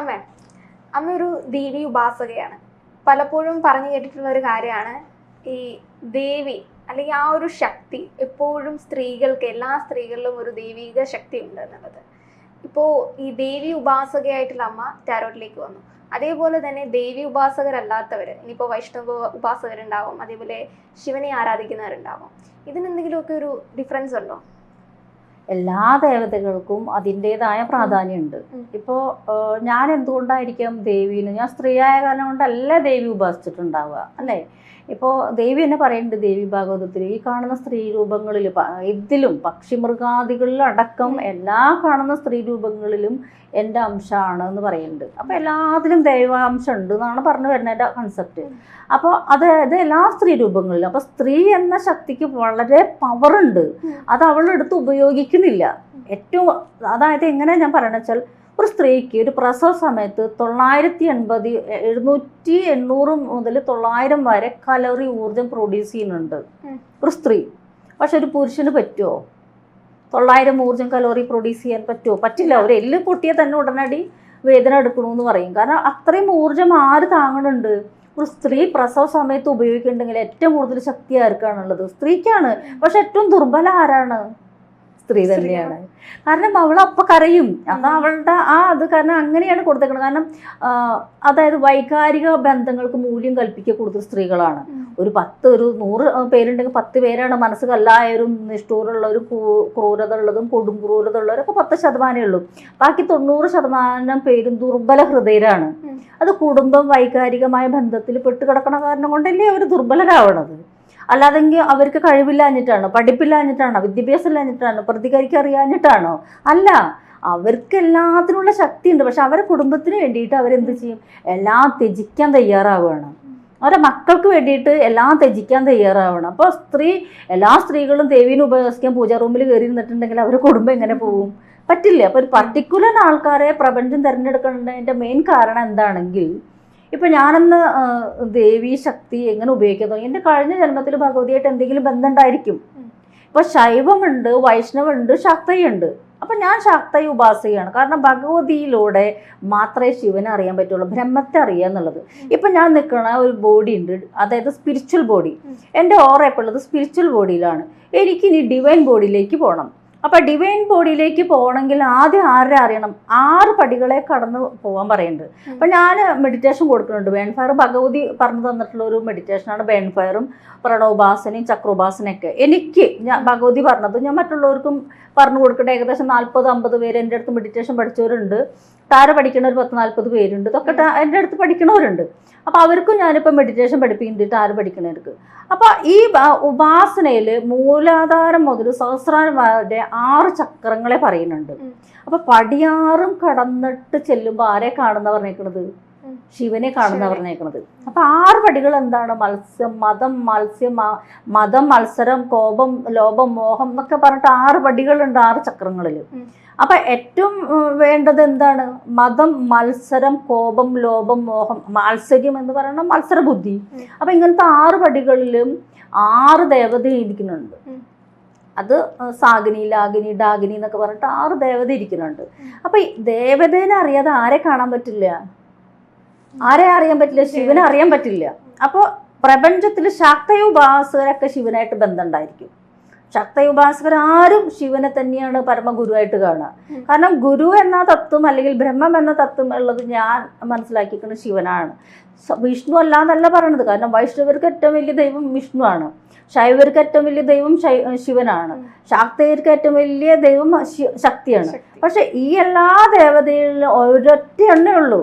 അമ്മ അമ്മ ഒരു ദേവി ഉപാസകയാണ്. പലപ്പോഴും പറഞ്ഞു കേട്ടിട്ടുള്ള ഒരു കാര്യമാണ് ഈ ദേവി അല്ലെങ്കിൽ ആ ഒരു ശക്തി എപ്പോഴും സ്ത്രീകൾക്ക് എല്ലാ സ്ത്രീകളിലും ഒരു ദൈവിക ശക്തി ഉണ്ട് എന്നുള്ളത് ഇപ്പോൾ ഈ ദേവി ഉപാസകയായിട്ടുള്ള അമ്മ ടാരോട്ടിലേക്ക് വന്നു. അതേപോലെ തന്നെ ദേവി ഉപാസകരല്ലാത്തവർ ഇനിയിപ്പോൾ വൈഷ്ണവ ഉപാസകരുണ്ടാവും അതേപോലെ ശിവനെ ആരാധിക്കുന്നവരുണ്ടാവും. ഇതിനെന്തെങ്കിലുമൊക്കെ ഒരു ഡിഫറൻസ് ഉണ്ടോ? എല്ലാ ദേവതകൾക്കും അതിന്റെതായ പ്രാധാന്യമുണ്ട്. ഇപ്പോൾ ഞാൻ എന്തുകൊണ്ടായിരിക്കാം ദേവീനെ ഞാൻ സ്ത്രീയായ കാരണം കൊണ്ടല്ല ദേവി ഉപാസിച്ചിട്ടുണ്ടാവുക അല്ലേ? ഇപ്പോൾ ദേവി എന്നെ പറയുന്നുണ്ട് ദേവി ഭാഗവതത്തിൽ ഈ കാണുന്ന സ്ത്രീ രൂപങ്ങളിൽ ഇതിലും പക്ഷിമൃഗാദികളിലടക്കം എല്ലാ കാണുന്ന സ്ത്രീ രൂപങ്ങളിലും എന്റെ അംശമാണ് എന്ന് പറയുന്നുണ്ട്. അപ്പോൾ എല്ലാത്തിലും ദൈവാംശം ഉണ്ട് എന്നാണ് പറഞ്ഞു വരുന്നത് എന്റെ കൺസെപ്റ്റ് അപ്പോൾ അത് ഇത് എല്ലാ സ്ത്രീ രൂപങ്ങളിലും. അപ്പോൾ സ്ത്രീ എന്ന ശക്തിക്ക് വളരെ പവറുണ്ട്. അത് അവളെടുത്ത് ഉപയോഗിക്കുന്നില്ല. ഏറ്റവും അതായത് എങ്ങനെ ഞാൻ പറയണ വെച്ചാൽ ഒരു സ്ത്രീക്ക് ഒരു പ്രസവ സമയത്ത് തൊള്ളായിരത്തി എൺപത് എഴുന്നൂറ്റി എണ്ണൂറ് മുതൽ തൊള്ളായിരം വരെ കലോറി ഊർജം പ്രൊഡ്യൂസ് ചെയ്യുന്നുണ്ട്. ഒരു സ്ത്രീ. പക്ഷെ ഒരു പുരുഷന് പറ്റുമോ തൊള്ളായിരം ഊർജം കലോറി പ്രൊഡ്യൂസ് ചെയ്യാൻ പറ്റുമോ? പറ്റില്ല. ഒരു എല്ല് പൊട്ടിയാൽ തന്നെ ഉടനടി വേദന എടുക്കണമെന്ന് പറയും. കാരണം അത്രയും ഊർജം ആര് താങ്ങണുണ്ട്? ഒരു സ്ത്രീ പ്രസവ സമയത്ത് ഉപയോഗിക്കുന്നുണ്ടെങ്കിൽ ഏറ്റവും കൂടുതൽ ശക്തി ആർക്കാണുള്ളത്? സ്ത്രീക്കാണ്. പക്ഷെ ഏറ്റവും ദുർബല ആരാണ്? സ്ത്രീ തന്നെയാണ്. കാരണം അവൾ അപ്പം കരയും. അത് അവളുടെ ആ അത് കാരണം അങ്ങനെയാണ് കൊടുത്തേക്കുന്നത് കാരണം അതായത് വൈകാരിക ബന്ധങ്ങൾക്ക് മൂല്യം കൽപ്പിക്കുക കൂടുതൽ സ്ത്രീകളാണ്. ഒരു പത്ത് ഒരു നൂറ് പേരുണ്ടെങ്കിൽ പത്ത് പേരാണ് മനസ്സ് കല്ലായവരും നിഷ്ഠൂരുള്ളവരും ഒരു ക്രൂരത ഉള്ളതും കൊടും ക്രൂരത ഉള്ളവരൊക്കെ പത്ത് ശതമാനമേ ഉള്ളൂ. ബാക്കി തൊണ്ണൂറ് ശതമാനം പേരും ദുർബല ഹൃദയരാണ്. അത് കുടുംബം വൈകാരികമായ ബന്ധത്തിൽ പെട്ടുകിടക്കണ കാരണം കൊണ്ടല്ലേ അവർ ദുർബലരാവണത്? അല്ലാതെങ്കിൽ അവർക്ക് കഴിവില്ലാഞ്ഞിട്ടാണോ പഠിപ്പില്ലാഞ്ഞിട്ടാണോ വിദ്യാഭ്യാസം ഇല്ലാഞ്ഞിട്ടാണോ പ്രതികരിക്കാൻ അറിയാഞ്ഞിട്ടാണോ? അല്ല അവർക്ക് എല്ലാത്തിനുള്ള ശക്തിയുണ്ട്. പക്ഷെ അവരെ കുടുംബത്തിന് വേണ്ടിയിട്ട് അവരെന്ത് ചെയ്യും? എല്ലാം ത്യജിക്കാൻ തയ്യാറാവുകയാണ്. അവരെ മക്കൾക്ക് വേണ്ടിയിട്ട് എല്ലാം ത്യജിക്കാൻ തയ്യാറാവണം അപ്പോൾ സ്ത്രീ എല്ലാ സ്ത്രീകളും ദേവീനെ ഉപയോഗിക്കാൻ പൂജാ റൂമിൽ കയറി നിന്നിട്ടുണ്ടെങ്കിൽ അവരുടെ കുടുംബം എങ്ങനെ പോകും? പറ്റില്ല? അപ്പോൾ ഒരു പർട്ടിക്കുലർ ആൾക്കാരെ പ്രപഞ്ചം തിരഞ്ഞെടുക്കുന്നതിന്റെ മെയിൻ കാരണം എന്താണെങ്കിൽ ഇപ്പം ഞാനെന്ന് ദേവി ശക്തി എങ്ങനെ ഉപയോഗിക്കുന്നു എന്റെ കഴിഞ്ഞ ജന്മത്തിൽ ഭഗവതിയായിട്ട് എന്തെങ്കിലും ബന്ധം ഉണ്ടായിരിക്കും ഉം. ഇപ്പം ശൈവമുണ്ട് വൈഷ്ണവുണ്ട് ശക്തയുണ്ട്. അപ്പം ഞാൻ ശക്തയെ ഉപാസിക്കുകയാണ് കാരണം ഭഗവതിയിലൂടെ മാത്രമേ ശിവനെ അറിയാൻ പറ്റുള്ളൂ ബ്രഹ്മത്തെ അറിയുക എന്നുള്ളത്. ഇപ്പം ഞാൻ നിൽക്കുന്ന ഒരു ബോഡി ഉണ്ട് അതായത് സ്പിരിച്വൽ ബോഡി. എന്റെ ഓറ എപ്പോഴുള്ളത് സ്പിരിച്വൽ ബോഡിയിലാണ്. എനിക്കിനി ഡിവൈൻ ബോഡിയിലേക്ക് പോകണം അപ്പം ഡിവൈൻ ബോഡിയിലേക്ക് പോകണമെങ്കിൽ ആദ്യം ആരെ അറിയണം? ആറ് പടികളെ കടന്നു പോകാൻ പറയുന്നുണ്ട്. അപ്പൊ ഞാൻ മെഡിറ്റേഷൻ കൊടുക്കുന്നുണ്ട്. ബേൺഫയർ ഭഗവതി പറഞ്ഞു തന്നിട്ടുള്ള ഒരു മെഡിറ്റേഷനാണ് ബേൺഫയറും പ്രണോപാസനയും ചക്രോപാസനയൊക്കെ എനിക്ക് ഞാൻ ഭഗവതി പറഞ്ഞത് ഞാൻ മറ്റുള്ളവർക്കും പറഞ്ഞു കൊടുക്കട്ടെ. ഏകദേശം നാൽപ്പത് അമ്പത് പേര് എന്റെ അടുത്ത് മെഡിറ്റേഷൻ പഠിച്ചവരുണ്ട്. താര പഠിക്കുന്ന ഒരു പത്ത് നാൽപ്പത് പേരുണ്ട്. ഇതൊക്കെ എന്റെ അടുത്ത് പഠിക്കണവരുണ്ട്. അപ്പോൾ അവർക്കും ഞാനിപ്പോൾ മെഡിറ്റേഷൻ പഠിപ്പിക്കുന്നുണ്ട് താര പഠിക്കുന്നവർക്ക് അപ്പോൾ ഈ ഉപാസനയിൽ മൂലാധാരം മുതൽ സഹസ്രാരം വരെ ആറ് ചക്രങ്ങളെ പറയുന്നുണ്ട്. അപ്പോൾ പടിയാറും കടന്നിട്ട് ചെല്ലുമ്പോൾ ആരെ കാണുന്ന പറഞ്ഞേക്കണത്? ഉം. ശിവനെ കാണുന്ന പറഞ്ഞേക്കുന്നത് അപ്പൊ ആറ് പടികൾ എന്താണ്? മത്സ്യം മതം മത്സ്യം മതം മത്സരം കോപം ലോപം മോഹം എന്നൊക്കെ പറഞ്ഞിട്ട് ആറ് പടികളുണ്ട് ആറ് ചക്രങ്ങളിൽ. അപ്പൊ ഏറ്റവും വേണ്ടത് എന്താണ്? മതം മത്സരം കോപം ലോപം മോഹം മാത്സര്യം എന്ന് പറയുന്നത് മത്സര ബുദ്ധി അപ്പൊ ഇങ്ങനത്തെ ആറ് പടികളിലും ആറ് ദേവത ഇരിക്കുന്നുണ്ട്. അത് സാഗിനി ലാഗിനി ഡാഗിനി എന്നൊക്കെ പറഞ്ഞിട്ട് ആറ് ദേവത ഇരിക്കുന്നുണ്ട്. അപ്പൊ ദേവതേനെ അറിയാതെ ആരെ കാണാൻ പറ്റില്ല? ആരെ അറിയാൻ പറ്റില്ല? ശിവനെ അറിയാൻ പറ്റില്ല. അപ്പോൾ പ്രപഞ്ചത്തിൽ ശാക്തയുപാസകരൊക്കെ ശിവനായിട്ട് ബന്ധമുണ്ടായിരിക്കും. ശക്തയുപാസകർ ആരും ശിവനെ തന്നെയാണ് പരമഗുരുവായിട്ട് കാണുക. കാരണം ഗുരു എന്ന തത്വം അല്ലെങ്കിൽ ബ്രഹ്മം എന്ന തത്വം ഉള്ളത് ഞാൻ മനസ്സിലാക്കിയിരിക്കുന്നത് ശിവനാണ്. വിഷ്ണു അല്ല എന്നല്ല പറയണത്. കാരണം വൈഷ്ണവർക്ക് ഏറ്റവും വലിയ ദൈവം വിഷ്ണുവാണ് ശൈവർക്ക് ഏറ്റവും വലിയ ദൈവം ശിവനാണ്. ശാക്തയർക്ക് ഏറ്റവും വലിയ ദൈവം ശക്തിയാണ്. പക്ഷെ ഈ എല്ലാ ദേവതകളിലും ഒരൊറ്റ എണ്ണേ ഉള്ളൂ.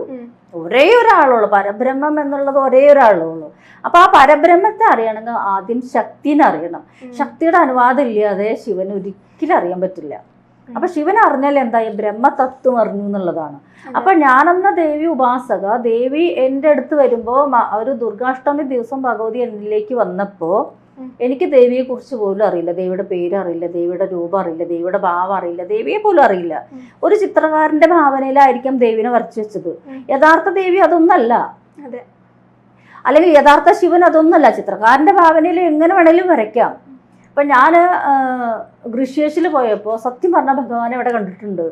ഒരേ ഒരാളുള്ളൂ പരബ്രഹ്മം എന്നുള്ളത് ഒരേ ഒരാളേ ഉള്ളൂ അപ്പൊ ആ പരബ്രഹ്മത്തെ അറിയണമെങ്കിൽ ആദ്യം ശക്തിനെ അറിയണം ശക്തിയുടെ അനുവാദം ഇല്ലാതെ ശിവൻ ഒരിക്കലും അറിയാൻ പറ്റില്ല. അപ്പൊ ശിവൻ അറിഞ്ഞാൽ എന്തായി ബ്രഹ്മതത്വം അറിഞ്ഞു എന്നുള്ളതാണ്. അപ്പൊ ഞാനെന്ന ദേവി ഉപാസക ദേവി എന്റെ അടുത്ത് വരുമ്പോ മ- ഒരു ദുർഗാഷ്ടമി ദിവസം ഭഗവതി എന്നിലേക്ക് വന്നപ്പോ ഉം. എനിക്ക് ദേവിയെ കുറിച്ച് പോലും അറിയില്ല. ദേവിയുടെ പേര് അറിയില്ല. ദേവിയുടെ രൂപം അറിയില്ല. ദേവിയുടെ ഭാവം അറിയില്ല. ദേവിയെ പോലും അറിയില്ല. ഒരു ചിത്രകാരന്റെ ഭാവനയിലായിരിക്കും ദേവിനെ വരച്ചു വെച്ചത്. യഥാർത്ഥ ദേവി അതൊന്നല്ല. അതെ. അല്ലെങ്കിൽ യഥാർത്ഥ ശിവൻ അതൊന്നല്ല. ചിത്രകാരന്റെ ഭാവനയിൽ എങ്ങനെ വേണേലും വരയ്ക്കാം. ഇപ്പൊ ഞാൻ ഋഷിയേഷിൽ പോയപ്പോൾ സത്യം പറഞ്ഞ ഭഗവാനെ അവിടെ കണ്ടിട്ടുണ്ട്.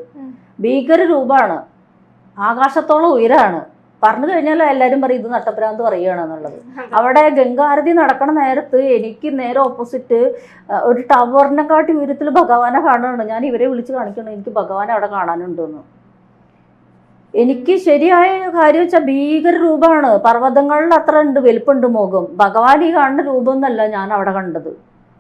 ഭീകര രൂപമാണ് ആകാശത്തോളം ഉയരാണ്. പറഞ്ഞു കഴിഞ്ഞാൽ എല്ലാവരും പറയും ഇത് നട്ടപ്രാന്ത് പറയുകയാണെന്നുള്ളത്. അവിടെ ഗംഗാരതി നടക്കണ നേരത്ത് എനിക്ക് നേരെ ഓപ്പോസിറ്റ് ഒരു ടവറിനെ കാട്ടി ഉയരത്തിൽ ഭഗവാനെ കാണുകയാണ് ഞാൻ ഇവരെ വിളിച്ച് കാണിക്കണം എനിക്ക് ഭഗവാനെ അവിടെ കാണാനുണ്ടെന്ന്. എനിക്ക് ശരിയായ കാര്യം വെച്ചാൽ ഭീകര രൂപമാണ് പർവതങ്ങളിൽ അത്ര ഉണ്ട് വലുപ്പുണ്ട് മുഖം. ഭഗവാൻ ഈ കാണുന്ന രൂപമൊന്നല്ല ഞാൻ അവിടെ കണ്ടത്.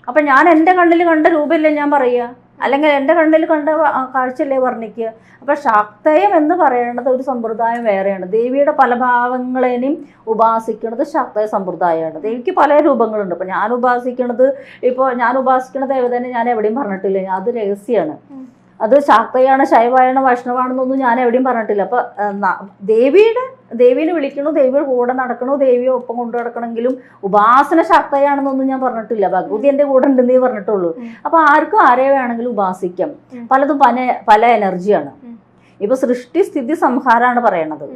അപ്പം ഞാൻ എന്റെ കണ്ണിൽ കണ്ട രൂപമല്ലേ ഞാൻ പറയുക അല്ലെങ്കിൽ എന്റെ കണ്ണിൽ കണ്ട കാഴ്ചയല്ലേ വർണിക്കുക. അപ്പം ശാക്തയം എന്ന് പറയുന്നത് ഒരു സമ്പ്രദായം വേറെയാണ്. ദേവിയുടെ പല ഭാവങ്ങളെയും ഉപാസിക്കുന്നത് ശാക്തയ സമ്പ്രദായമാണ്. ദേവിക്ക് പല രൂപങ്ങളുണ്ട്. ഇപ്പം ഞാൻ ഉപാസിക്കുന്നത് ഇപ്പോൾ ഞാൻ ഉപാസിക്കുന്ന ദേവതനെ ഞാൻ എവിടെയും പറഞ്ഞിട്ടില്ല. അത് രഹസ്യമാണ്. അത് ശാക്തയാണ് ശൈവായാണ് വൈഷ്ണവാണെന്നൊന്നും ഞാൻ എവിടെയും പറഞ്ഞിട്ടില്ല. അപ്പൊ ദേവിയുടെ ദേവീനെ വിളിക്കണു ദേവിയുടെ കൂടെ നടക്കണു ദേവിയെ ഒപ്പം കൊണ്ടു നടക്കണമെങ്കിലും ഉപാസന ശക്തയാണെന്നൊന്നും ഞാൻ പറഞ്ഞിട്ടില്ല. ഭഗവതി എന്റെ കൂടെ ഉണ്ടെന്നേ പറഞ്ഞിട്ടുള്ളൂ. അപ്പൊ ആർക്കും ആരെ വേണമെങ്കിലും ഉപാസിക്കാം. പലതും പല പല എനർജിയാണ്. ഇപ്പോൾ ഇപ്പൊ സൃഷ്ടി സ്ഥിതി സംഹാരമാണ് പറയണത്.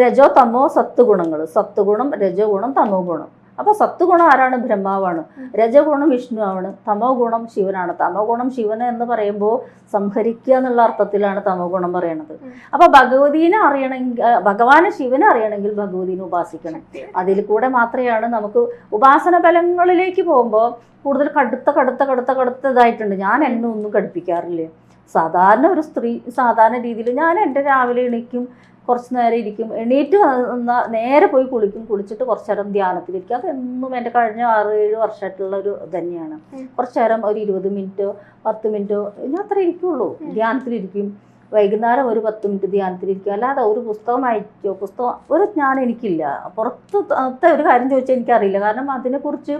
രജോ തമോ സത്വഗുണങ്ങൾ സത്വഗുണം രജോ ഗുണം തമോ ഗുണം. അപ്പൊ സത്ത് ഗുണം ആരാണ്? ബ്രഹ്മാവാണ്. രജഗുണം വിഷ്ണു ആണ് തമോ ഗുണം ശിവനാണ്. തമോ ഗുണം ശിവൻ എന്ന് പറയുമ്പോൾ സംഹരിക്കുക എന്നുള്ള അർത്ഥത്തിലാണ് തമോ ഗുണം പറയണത്. അപ്പോൾ അപ്പൊ ഭഗവതീനെ അറിയണമെങ്കിൽ ഭഗവാന് ഭഗവാനെ ശിവനെ അറിയണമെങ്കിൽ ഭഗവതിനെ ഉപാസിക്കണം. അതിൽ കൂടെ മാത്രമാണ് നമുക്ക് ഉപാസന ബലങ്ങളിലേക്ക് പോകുമ്പോൾ കൂടുതൽ കടുത്ത കടുത്ത കടുത്ത കടുത്തതായിട്ടുണ്ട്. ഞാൻ എന്നെ ഒന്നും കടുപ്പിക്കാറില്ല സാധാരണ ഒരു സ്ത്രീ സാധാരണ രീതിയിൽ ഞാൻ എന്റെ രാവിലെ എണീക്കും. കുറച്ച് നേരം ഇരിക്കും. എണീറ്റ് വന്ന നേരെ പോയി കുളിക്കും. കുളിച്ചിട്ട് കുറച്ച് നേരം ധ്യാനത്തിലിരിക്കും. അതെന്നും എന്റെ കഴിഞ്ഞ ആറ് ഏഴ് വർഷമായിട്ടുള്ള ഒരു തന്നെയാണ്. കുറച്ച് നേരം ഒരു ഇരുപത് മിനിറ്റോ പത്ത് മിനിറ്റോ ഞാൻ അത്ര ഇരിക്കുള്ളൂ. ധ്യാനത്തിലിരിക്കും. വൈകുന്നേരം ഒരു പത്ത് മിനിറ്റ് ധ്യാനത്തിലിരിക്കും. അല്ലാതെ ഒരു പുസ്തകം വായിക്കോ പുസ്തകം ഒരു ജ്ഞാനം എനിക്കില്ല. പുറത്തെ ഒരു കാര്യം ചോദിച്ചാൽ എനിക്കറിയില്ല. കാരണം അതിനെക്കുറിച്ച്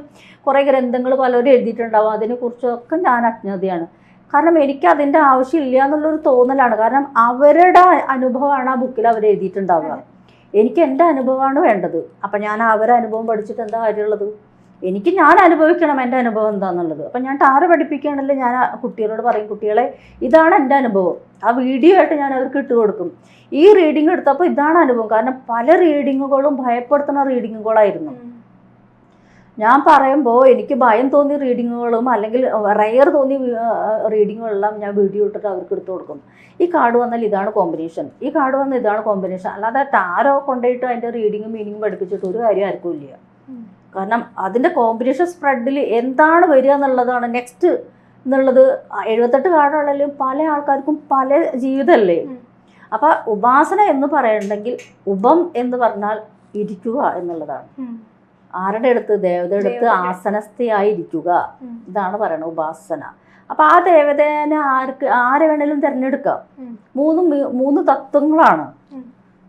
കുറേ ഗ്രന്ഥങ്ങൾ പലരും എഴുതിയിട്ടുണ്ടാവും. അതിനെക്കുറിച്ചൊക്കെ ഞാൻ അജ്ഞതയാണ്. കാരണം എനിക്ക് അതിന്റെ ആവശ്യമില്ല എന്നുള്ളൊരു തോന്നലാണ്. കാരണം അവരുടെ അനുഭവമാണ് ആ ബുക്കിൽ അവർ എഴുതിയിട്ടുണ്ടാവുക. എനിക്ക് എന്റെ അനുഭവമാണ് വേണ്ടത്. അപ്പം ഞാൻ അവരെ അനുഭവം പഠിച്ചിട്ട് എന്താ കാര്യമുള്ളത്? എനിക്ക് ഞാൻ അനുഭവിക്കണം എന്റെ അനുഭവം എന്താണെന്നുള്ളത് അപ്പം ഞാൻ ടാറ് പഠിപ്പിക്കുകയാണെങ്കിൽ ഞാൻ കുട്ടികളോട് പറയും കുട്ടികളെ ഇതാണ് എന്റെ അനുഭവം. ആ വീഡിയോ ആയിട്ട് ഞാൻ അവർക്ക് ഇട്ട് കൊടുക്കും. ഈ റീഡിങ് എടുത്തപ്പോൾ ഇതാണ് അനുഭവം. കാരണം പല റീഡിങ്ങുകളും ഭയപ്പെടുത്തുന്ന റീഡിങ്ങുകളായിരുന്നു. ഞാൻ പറയുമ്പോൾ എനിക്ക് ഭയം തോന്നിയ റീഡിങ്ങുകളും അല്ലെങ്കിൽ റയർ തോന്നിയ റീഡിങ്ങുകളെല്ലാം ഞാൻ വീഡിയോ ഇട്ടിട്ട് അവർക്ക് എടുത്തു കൊടുക്കും. ഈ കാർഡ് വന്നാൽ ഇതാണ് കോമ്പിനേഷൻ ഈ കാർഡ് വന്നാൽ ഇതാണ് കോമ്പിനേഷൻ അല്ലാതെ ടാരോ കൊണ്ടുപോയിട്ട് അതിന്റെ റീഡിങ്ങും മീനിങ്ങും പഠിപ്പിച്ചിട്ട് ഒരു കാര്യം ആർക്കും ഇല്ല. കാരണം അതിന്റെ കോമ്പിനേഷൻ സ്പ്രെഡിൽ എന്താണ് വരിക എന്നുള്ളതാണ് നെക്സ്റ്റ് എന്നുള്ളത്. എഴുപത്തെട്ട് കാർഡുകളിലും പല ആൾക്കാർക്കും പല ജീവിതമല്ലേ. അപ്പം ഉപാസന എന്ന് പറയണമെങ്കിൽ ഉപം എന്ന് പറഞ്ഞാൽ ഇരിക്കുക എന്നുള്ളതാണ്. ആരുടെ അടുത്ത്? ദേവതയുടെ അടുത്ത് ആസനസ്ഥയായിരിക്കുക. ഇതാണ് പറയുന്നത് ഉപാസന. അപ്പൊ ആ ദേവതേനെ ആർക്ക് ആരെ വേണേലും തിരഞ്ഞെടുക്കാം. മൂന്ന് മൂന്ന് തത്വങ്ങളാണ്.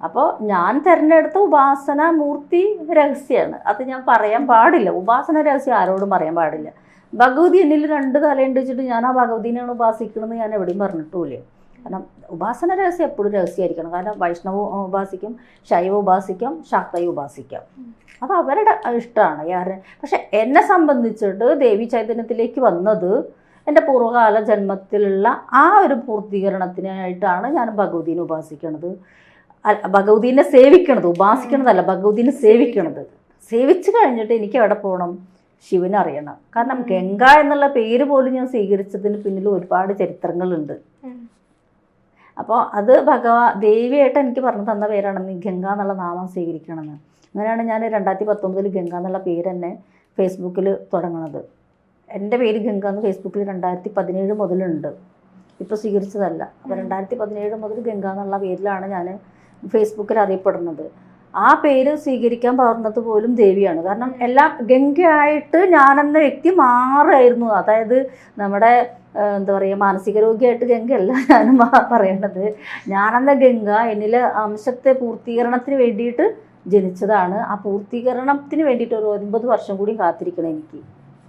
അപ്പോൾ ഞാൻ തിരഞ്ഞെടുത്ത ഉപാസന മൂർത്തി രഹസ്യമാണ് അത് ഞാൻ പറയാൻ പാടില്ല. ഉപാസന രഹസ്യം ആരോടും പറയാൻ പാടില്ല. ഭഗവതി എന്നിൽ രണ്ട് തലയുണ്ട് വെച്ചിട്ട് ഞാൻ ആ ഭഗവതിനെയാണ് ഉപാസിക്കണമെന്ന് ഞാൻ എവിടെയും പറഞ്ഞിട്ടുമില്ല. കാരണം ഉപാസന രഹസ്യം എപ്പോഴും രഹസ്യമായിരിക്കണം. കാരണം വൈഷ്ണവ ഉപാസിക്കും ശൈവ ഉപാസിക്കും ശാക്തയെ ഉപാസിക്കാം. അത് അവരുടെ ഇഷ്ടമാണ്. യാരെ പക്ഷെ എന്നെ സംബന്ധിച്ചിട്ട് ദേവി ചൈതന്യത്തിലേക്ക് വന്നത് എന്റെ പൂർവകാല ജന്മത്തിലുള്ള ആ ഒരു പൂർത്തീകരണത്തിനായിട്ടാണ് ഞാൻ ഭഗവതിനെ ഉപാസിക്കണത്. ഭഗവതിനെ സേവിക്കണത്. ഉപാസിക്കണതല്ല ഭഗവതിനെ സേവിക്കണത്. സേവിച്ച് കഴിഞ്ഞിട്ട് എനിക്ക് എവിടെ പോകണം ശിവനെ അറിയണം. കാരണം ഗംഗ എന്നുള്ള പേര് പോലും ഞാൻ സ്വീകരിച്ചതിന് പിന്നിൽ ഒരുപാട് ചരിത്രങ്ങളുണ്ട്. അപ്പോൾ അത് ഭഗവാ ദേവിയായിട്ട് എനിക്ക് പറഞ്ഞു തന്ന പേരാണ് നീ ഗംഗ എന്നുള്ള നാമം സ്വീകരിക്കണമെന്ന്. അങ്ങനെയാണ് ഞാൻ രണ്ടായിരത്തി പത്തൊമ്പതിൽ ഗംഗ എന്നുള്ള പേര് തന്നെ ഫേസ്ബുക്കിൽ തുടങ്ങണത്. എന്റെ പേര് ഗംഗ എന്ന് ഫേസ്ബുക്കിൽ രണ്ടായിരത്തി പതിനേഴ് മുതലുണ്ട്. ഇപ്പോൾ സ്വീകരിച്ചതല്ല. അപ്പോൾ. രണ്ടായിരത്തി പതിനേഴ് മുതൽ ഗംഗ എന്നുള്ള പേരിലാണ് ഞാൻ ഫേസ്ബുക്കിൽ അറിയപ്പെടുന്നത്. ആ പേര് സ്വീകരിക്കാൻ പറഞ്ഞത് പോലും ദേവിയാണ്. കാരണം എല്ലാം ഗംഗയായിട്ട് ഞാനെന്ന വ്യക്തി മാറായിരുന്നു. അതായത് നമ്മുടെ എന്താ പറയുക മാനസിക രോഗിയായിട്ട് ഗംഗയല്ല ഞാൻ പറയേണ്ടത് ഞാനെന്ന ഗംഗ എന്നിലെ അംശത്തെ പൂർത്തീകരണത്തിന് വേണ്ടിയിട്ട് ജനിച്ചതാണ്. ആ പൂർത്തീകരണത്തിന് വേണ്ടിയിട്ട് ഒരു ഒൻപത് വർഷം കൂടി കാത്തിരിക്കണം എനിക്ക്.